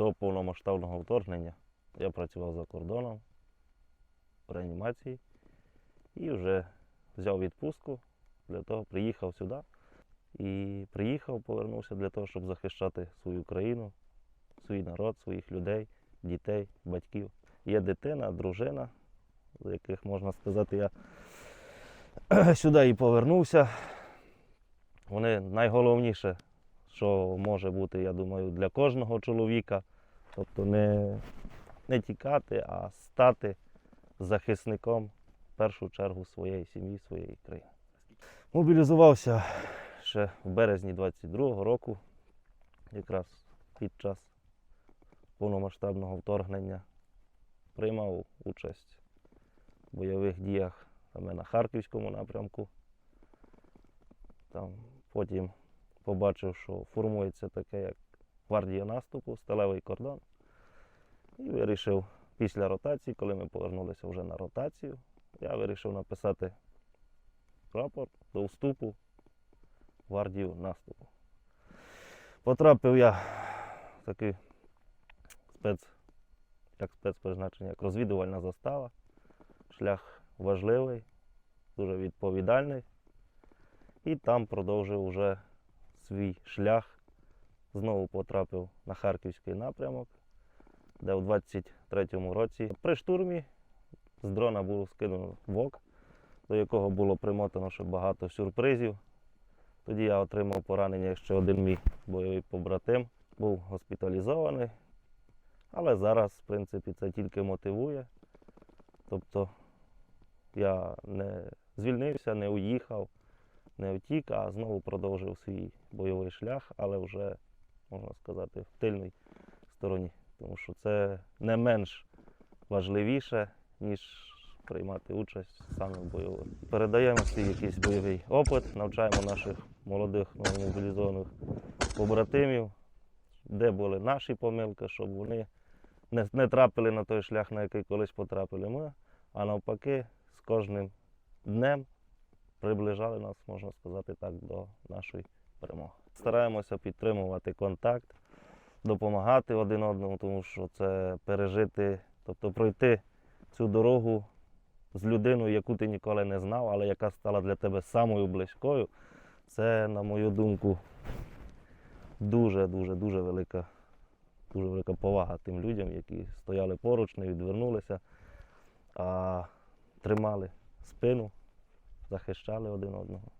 до повномасштабного вторгнення я працював за кордоном в реанімації і вже взяв відпустку для того, приїхав сюди. І приїхав, повернувся для того, щоб захищати свою країну, свій народ, своїх людей, дітей, батьків. Є дитина, дружина, з яких можна сказати, я сюди і повернувся. Вони найголовніше, що може бути, я думаю, для кожного чоловіка. Тобто не, не тікати, а стати захисником в першу чергу своєї сім'ї, своєї країни. Мобілізувався ще в березні 22-го року, якраз під час повномасштабного вторгнення. Приймав участь в бойових діях саме на Харківському напрямку. Там потім побачив, що формується таке, як гвардія наступу, сталевий кордон. І вирішив після ротації, коли ми повернулися вже на ротацію, я вирішив написати рапорт до вступу гвардію наступу. Потрапив я в такий спец, як спецпризначення, як розвідувальна застава. Шлях важливий, дуже відповідальний. І там продовжив вже свій шлях. Знову потрапив на Харківський напрямок, де у 23-му році при штурмі з дрона було скинено ВОК, до якого було примотано ще багато сюрпризів. Тоді я отримав поранення ще один мій бойовий побратим, був госпіталізований. Але зараз, в принципі, це тільки мотивує. Тобто я не звільнився, не уїхав, не втік, а знову продовжив свій бойовий шлях, але вже, можна сказати, в тильній стороні. Тому що це не менш важливіше, ніж приймати участь саме в бойових. Передаємо свій якийсь бойовий опит, навчаємо наших молодих новомобілізованих побратимів, де були наші помилки, щоб вони не, не трапили на той шлях, на який колись потрапили ми, а навпаки, з кожним днем приближали нас, можна сказати так, до нашої перемоги. Стараємося підтримувати контакт, допомагати один одному, тому що це пережити, тобто пройти цю дорогу з людиною, яку ти ніколи не знав, але яка стала для тебе самою близькою. Це, на мою думку, дуже, дуже, дуже велика, дуже велика повага тим людям, які стояли поруч, не відвернулися, а тримали спину, захищали один одного.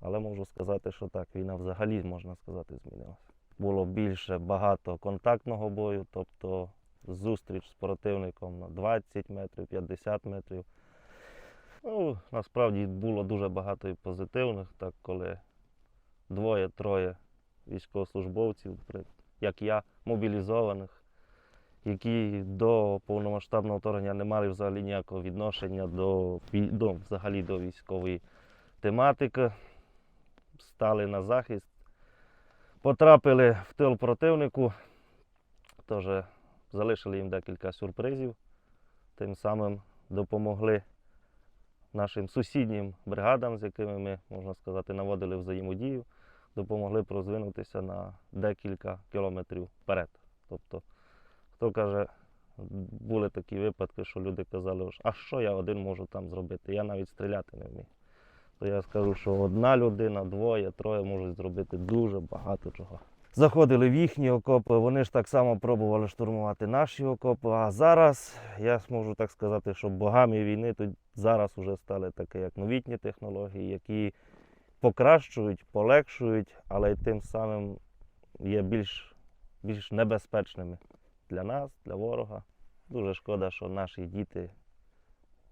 Але можу сказати, що так, війна взагалі, можна сказати, змінилася. Було більше багато контактного бою, тобто зустріч з противником на 20 метрів, 50 метрів. Ну, насправді було дуже багато і позитивних, так коли двоє-троє військовослужбовців, як я, мобілізованих, які до повномасштабного вторгнення не мали взагалі ніякого відношення до, до, взагалі до військової тематики, стали на захист, потрапили в тил противнику, теж залишили їм декілька сюрпризів, тим самим допомогли нашим сусіднім бригадам, з якими ми, можна сказати, наводили взаємодію, допомогли прозвинутися на декілька кілометрів вперед. Тобто, хто каже, були такі випадки, що люди казали, а що я один можу там зробити? Я навіть стріляти не вмію. То я скажу, що одна людина, двоє, троє можуть зробити дуже багато чого. Заходили в їхні окопи, вони ж так само пробували штурмувати наші окопи. А зараз я можу так сказати, що богами війни тут зараз вже стали такі, як новітні технології, які покращують, полегшують, але й тим самим є більш, більш небезпечними для нас, для ворога. Дуже шкода, що наші діти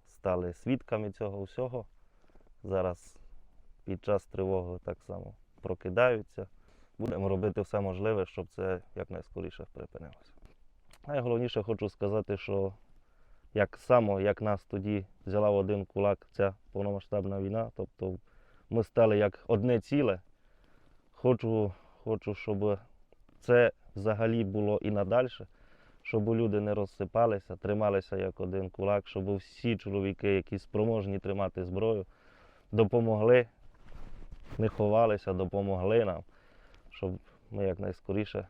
стали свідками цього всього. Зараз під час тривоги так само прокидаються. Будемо робити все можливе, щоб це якнайскоріше припинилося. Найголовніше хочу сказати, що як само, як нас тоді взяла в один кулак ця повномасштабна війна, тобто ми стали як одне ціле. Хочу, хочу, щоб це взагалі було і надальше, щоб люди не розсипалися, трималися як один кулак, щоб всі чоловіки, які спроможні тримати зброю, допомогли, не ховалися, допомогли нам, щоб ми якнайскоріше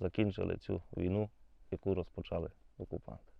закінчили цю війну, яку розпочали окупанти.